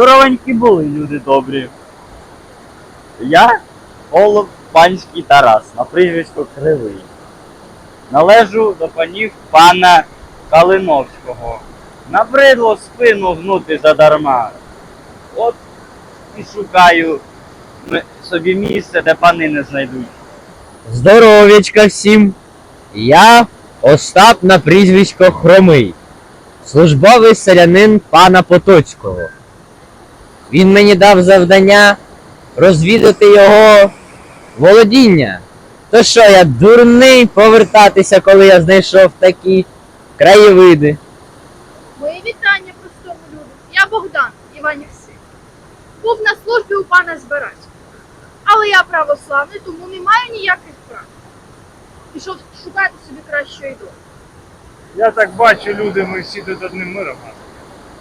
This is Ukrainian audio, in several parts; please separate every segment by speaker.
Speaker 1: Здоровенькі були люди добрі. Я Олов панський Тарас, на прізвисько Кривий. Належу до панів пана Калиновського. Набридло спину гнути задарма. От і шукаю собі місце, де пани не знайдуть.
Speaker 2: Здоров'ячка всім! Я Остап на прізвисько Хромий, службовий селянин пана Потоцького. Він мені дав завдання розвідати його володіння. То що я дурний повертатися, коли я знайшов такі краєвиди.
Speaker 3: Мої вітання простому люду. Я Богдан, Іванів син. Був на службі у пана Збирача. Але я православний, тому не маю ніяких прав. Пішов шукати собі кращої долі.
Speaker 4: Я так бачу, люди, ми всі тут одним миром.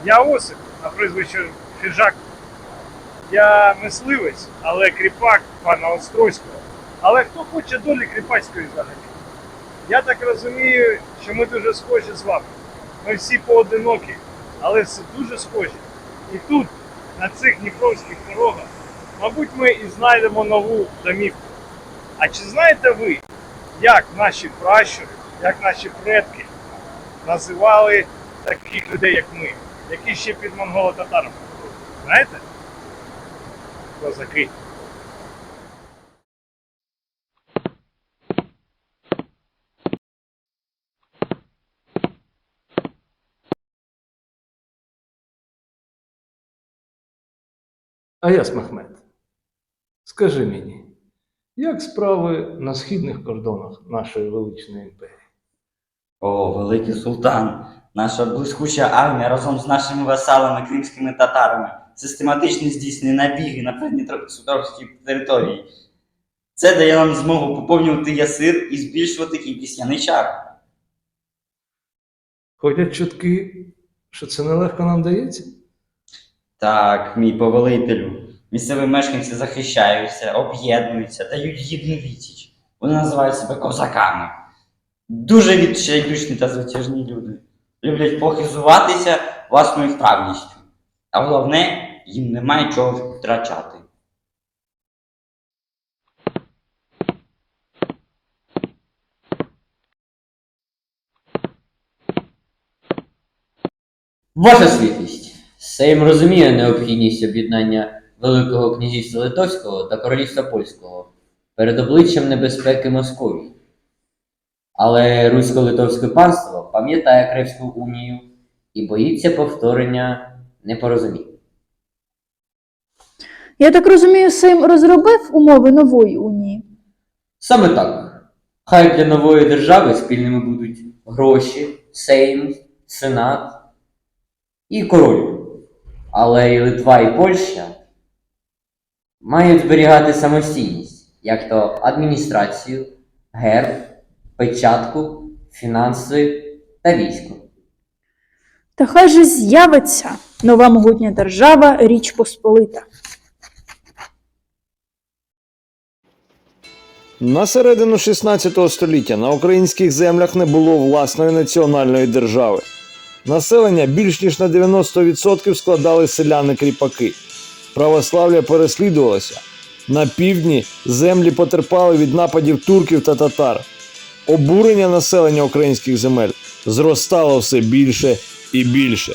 Speaker 4: Я Осип, на прізвище Фіжак. Я мисливець, але кріпак пана Острозького. Але хто хоче долі кріпацької взагалі? Я так розумію, що ми дуже схожі з вами. Ми всі поодинокі, але все дуже схожі. І тут, на цих дніпровських дорогах, мабуть, ми і знайдемо нову домівку. А чи знаєте ви, як наші пращури, як наші предки називали таких людей, як ми, які ще під монголо-татарами. Знаєте? Козаки.
Speaker 5: Аяс Мехмед, скажи мені, як справи на східних кордонах нашої величної імперії?
Speaker 1: О, великий султан, наша блискуча армія разом з нашими васалами кримськими татарами систематично здійснює набіги на Придністровській території. Це дає нам змогу поповнювати ясир і збільшувати кількість яничар.
Speaker 5: Ходять чутки, що це нелегко нам дається?
Speaker 1: Так, мій повелителю. Місцеві мешканці захищаються, об'єднуються, дають гідну відсіч. Вони називають себе козаками. Дуже відчайдушні та звитяжні люди. Люблять похизуватися власною вправністю. А головне, їм немає чого втрачати.
Speaker 2: Ваша світлість, Сейм розуміє необхідність об'єднання Великого князівства Литовського та Королівства Польського перед обличчям небезпеки Московії. Але Русько-Литовське панство пам'ятає Кримську унію і боїться повторення непорозумінь.
Speaker 6: Я так розумію, Сейм розробив умови нової унії.
Speaker 2: Саме так. Хай для нової держави спільними будуть гроші, Сейм, Сенат і король. Але і Литва, і Польща мають зберігати самостійність, як то адміністрацію, герб, печатку, фінанси та військо.
Speaker 6: Та хай же з'явиться нова могутня держава Річ Посполита.
Speaker 7: На середину 16 століття на українських землях не було власної національної держави. Населення більш ніж на 90% складали селяни-кріпаки. Православ'я переслідувалося. На півдні землі потерпали від нападів турків та татар. Обурення населення українських земель зростало все більше і більше.